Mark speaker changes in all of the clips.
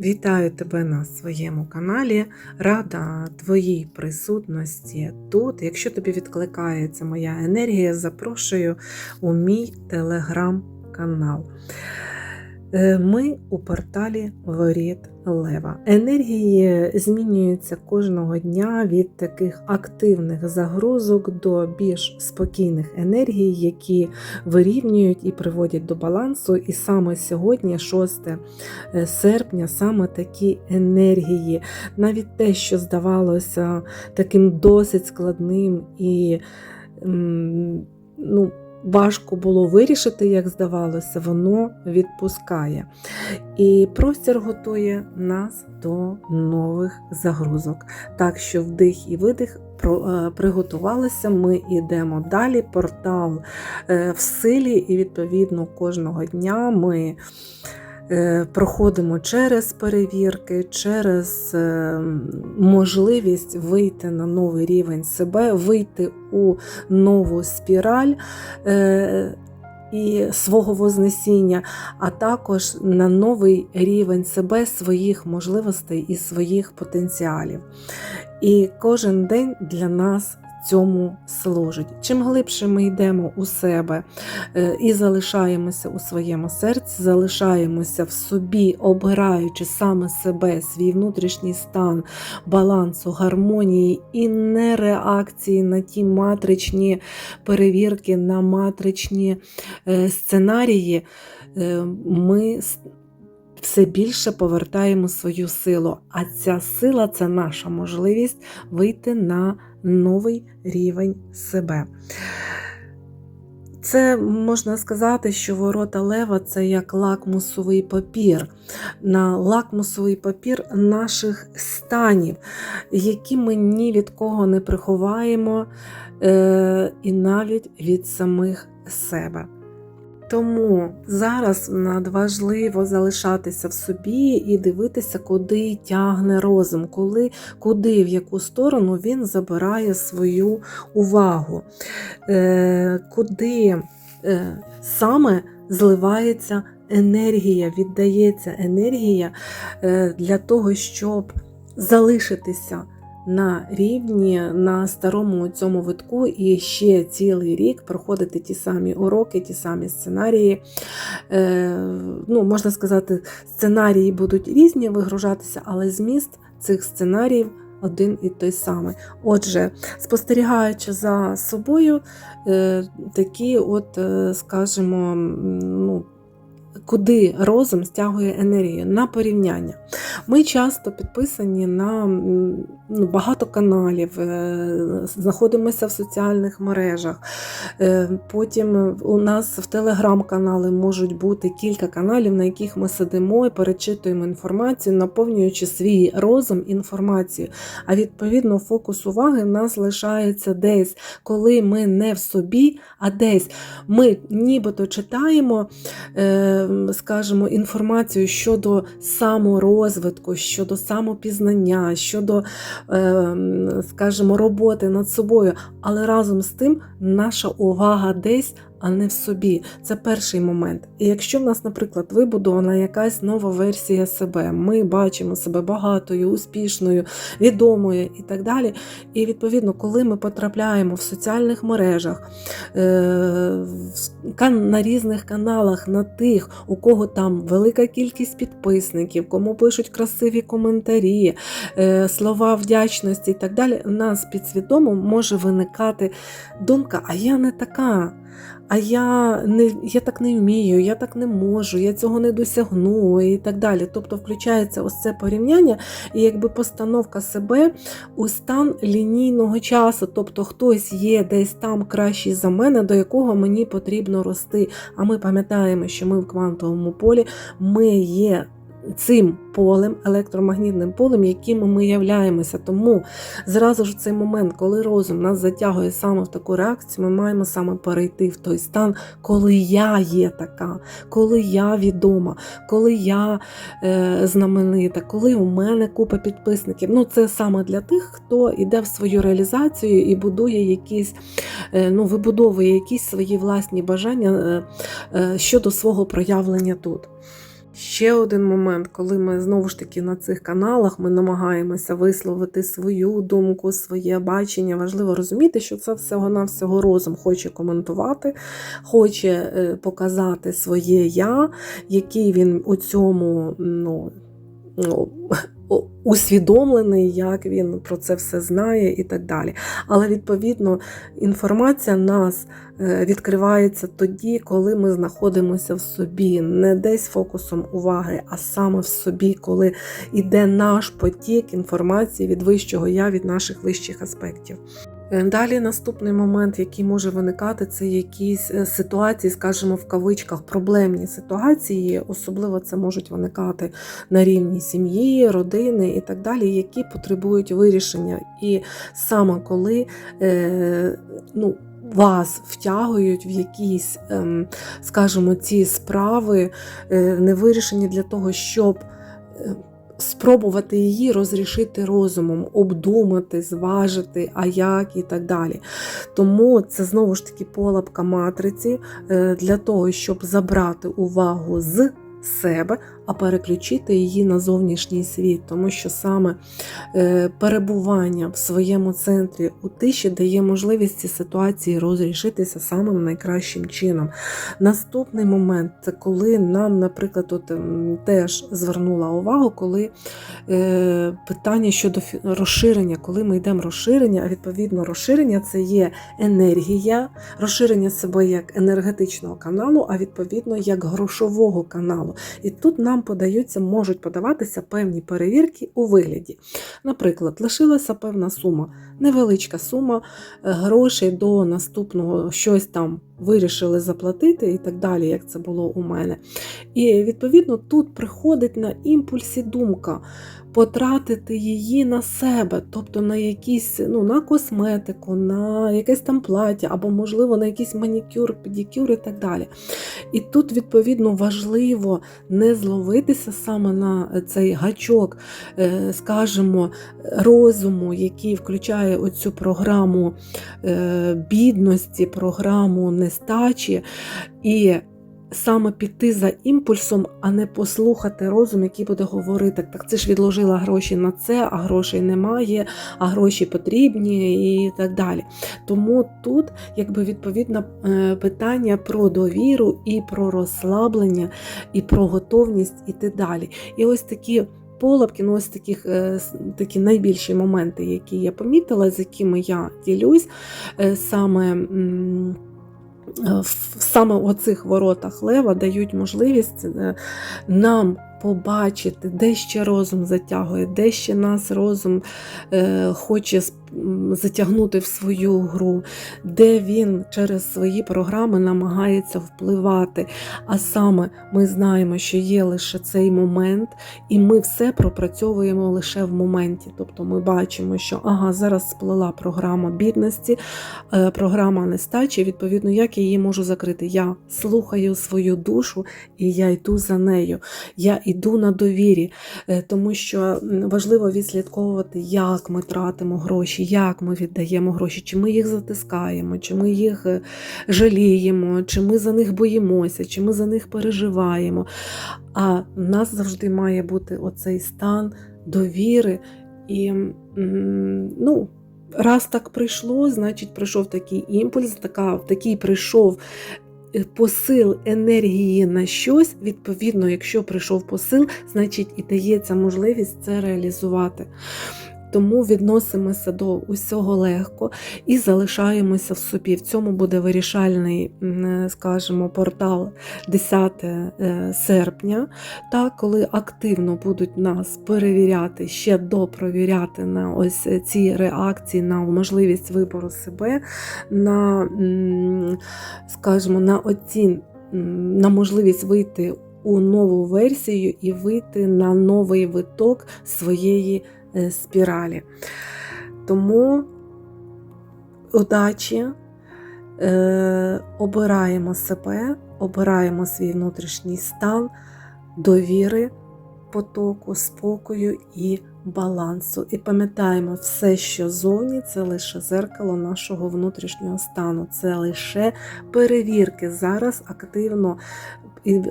Speaker 1: Вітаю тебе на своєму каналі. Рада твоїй присутності тут. Якщо тобі відкликається моя енергія, запрошую у мій телеграм-канал. Е, Ми у порталі Воріт Лева. Енергії змінюються кожного дня від таких активних загрузок до більш спокійних енергій, які вирівнюють і приводять до балансу. І саме сьогодні, 6 серпня, саме такі енергії. Навіть те, що здавалося таким досить складним і ну, важко було вирішити, як здавалося, воно відпускає. І простір готує нас до нових загрузок. Так що вдих і видих е, приготувалися, ми йдемо далі. Портал е, в силі, і відповідно кожного дня ми. Е, Проходимо через перевірки, через е, можливість вийти на новий рівень себе, вийти у нову спіраль е, і свого вознесіння, а також на новий рівень себе, своїх можливостей і своїх потенціалів. І кожен день для нас цьому служить. Чим глибше ми йдемо у себе е, і залишаємося у своєму серці, залишаємося в собі, обираючи саме себе, свій внутрішній стан балансу, гармонії і не реакції на ті матричні перевірки, на матричні е, сценарії, е, ми все більше повертаємо свою силу. А ця сила це наша можливість вийти на новий рівень себе. Це можна сказати, що ворота лева це як лакмусовий папір, на лакмусовий папір наших станів, які ми ні від кого не приховаємо, е, і навіть від самих себе. Тому зараз надважливо залишатися в собі і дивитися, куди тягне розум, коли, куди, в яку сторону він забирає свою увагу, е, куди е, саме зливається енергія, віддається енергія е, для того, щоб залишитися на рівні на старому цьому витку і ще цілий рік проходити ті самі уроки, ті самі сценарії. Е, ну, Можна сказати, сценарії будуть різні вигружатися, але зміст цих сценаріїв один і той самий. Отже, спостерігаючи за собою, е, такі, от, е, скажімо, ну, Куди розум стягує енергію на порівняння. Ми часто підписані на ну, багато каналів, е, знаходимося в соціальних мережах. Е, Потім у нас в телеграм-канали можуть бути кілька каналів, на яких ми сидимо і перечитуємо інформацію, наповнюючи свій розум інформацією. А відповідно, фокус уваги в нас лишається десь, коли ми не в собі, а десь. Ми нібито читаємо, е, скажімо, інформацію щодо саморозвитку, щодо самопізнання, щодо, е, скажімо, роботи над собою, але разом з тим наша увага десь. А не в собі. Це перший момент. І якщо в нас, наприклад, вибудована якась нова версія себе, ми бачимо себе багатою, успішною, відомою і так далі. І відповідно, коли ми потрапляємо в соціальних мережах, е, на різних каналах, на тих, у кого там велика кількість підписників, кому пишуть красиві коментарі, е, слова вдячності і так далі, у нас підсвідомо може виникати думка, а я не така. А я не я так не вмію, я так не можу, я цього не досягну і так далі. Тобто включається ось це порівняння і якби постановка себе у стан лінійного часу. Тобто хтось є десь там кращий за мене, до якого мені потрібно рости. А ми пам'ятаємо, що ми в квантовому полі, ми є. Цим полем, електромагнітним полем, яким ми являємося. Тому зразу ж в цей момент, коли розум нас затягує саме в таку реакцію, ми маємо саме перейти в той стан, коли я є така, коли я відома, коли я е, знаменита, коли у мене купа підписників. Ну, це саме для тих, хто йде в свою реалізацію і будує якісь, е, ну, вибудовує якісь свої власні бажання е, е, щодо свого проявлення тут. Ще один момент, коли ми знову ж таки на цих каналах ми намагаємося висловити свою думку, своє бачення. Важливо розуміти, що це всього-навсього розум хоче коментувати, хоче е, показати своє я, який він у цьому ну, ну, усвідомлений, як він про це все знає і так далі. Але відповідно інформація нас е, відкривається тоді, коли ми знаходимося в собі, не десь фокусом уваги, а саме в собі, коли йде наш потік інформації від вищого я, від наших вищих аспектів. Е, Далі наступний момент, який може виникати, це якісь е, ситуації, скажімо, в кавичках, проблемні ситуації, особливо це можуть виникати на рівні сім'ї, родини і так далі, які потребують вирішення. І саме коли е, ну, вас втягують в якісь, ем, скажімо, ці справи, е, не вирішені для того, щоб. Спробувати її розрішити розумом, обдумати, зважити, а як і так далі. Тому це знову ж таки полапка матриці е, для того, щоб забрати увагу з себе, а переключити її на зовнішній світ, тому що саме е, перебування в своєму центрі у тиші дає можливість ці ситуації розрішитися самим найкращим чином. Наступний момент це коли нам, наприклад, от, ем, теж звернула увагу, коли е, питання щодо розширення, коли ми йдемо розширення, а відповідно розширення це є енергія, розширення себе як енергетичного каналу, а відповідно як грошового каналу. І тут нам подаються, можуть подаватися певні перевірки у вигляді. Наприклад, лишилася певна сума, невеличка сума е, грошей до наступного щось там вирішили заплатити і так далі, як це було у мене. І відповідно тут приходить на імпульсі думка потратити її на себе, тобто на якісь, ну, на косметику, на якесь там плаття, або, можливо, на якийсь манікюр, педикюр і так далі. І тут, відповідно, важливо не зловитися саме на цей гачок, е, скажімо, розуму, який включає оцю програму е, бідності, програму нестачі. І саме піти за імпульсом, а не послухати розум, який буде говорити, так це ж відложила гроші на це, а грошей немає, а гроші потрібні і так далі. Тому тут, якби відповідно, е, питання про довіру і про розслаблення, і про готовність іти далі. І ось такі. Полапки, ну ось таких, е, такі найбільші моменти, які я помітила, з якими я ділюсь, е, саме е, саме у цих воротах лева дають можливість нам побачити, де ще розум затягує, де ще нас розум хоче м, затягнути в свою гру, де він через свої програми намагається впливати. А саме ми знаємо, що є лише цей момент, і ми все пропрацьовуємо лише в моменті. Тобто ми бачимо, що ага, зараз сплила програма бідності, е, програма нестачі. Відповідно, як я її можу закрити? Я слухаю свою душу і я йду за нею. Я йду на довірі, е, тому що важливо відслідковувати, як ми тратимо гроші, як ми віддаємо гроші, чи ми їх затискаємо, чи ми їх е, жаліємо, чи ми за них боїмося, чи ми за них переживаємо. А в нас завжди має бути оцей стан довіри і ну. Раз так прийшло, значить прийшов такий імпульс, така, такий прийшов е, посил енергії на щось. Відповідно, якщо прийшов посил, значить і дається можливість це реалізувати. Тому відносимося до усього легко і залишаємося в собі. В цьому буде вирішальний, скажімо, портал 10 е, серпня, та коли активно будуть нас перевіряти, ще допровіряти на ось ці реакції, на можливість вибору себе, на, скажімо, на оцін, на можливість вийти у нову версію і вийти на новий виток своєї е, спіралі. Тому удачі, е, обираємо себе, обираємо свій внутрішній стан, довіри, потоку, спокою і балансу. І пам'ятаємо, все, що зовні, це лише зеркало нашого внутрішнього стану, це лише перевірки. Зараз активно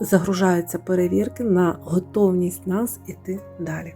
Speaker 1: загружаються перевірки на готовність нас іти далі.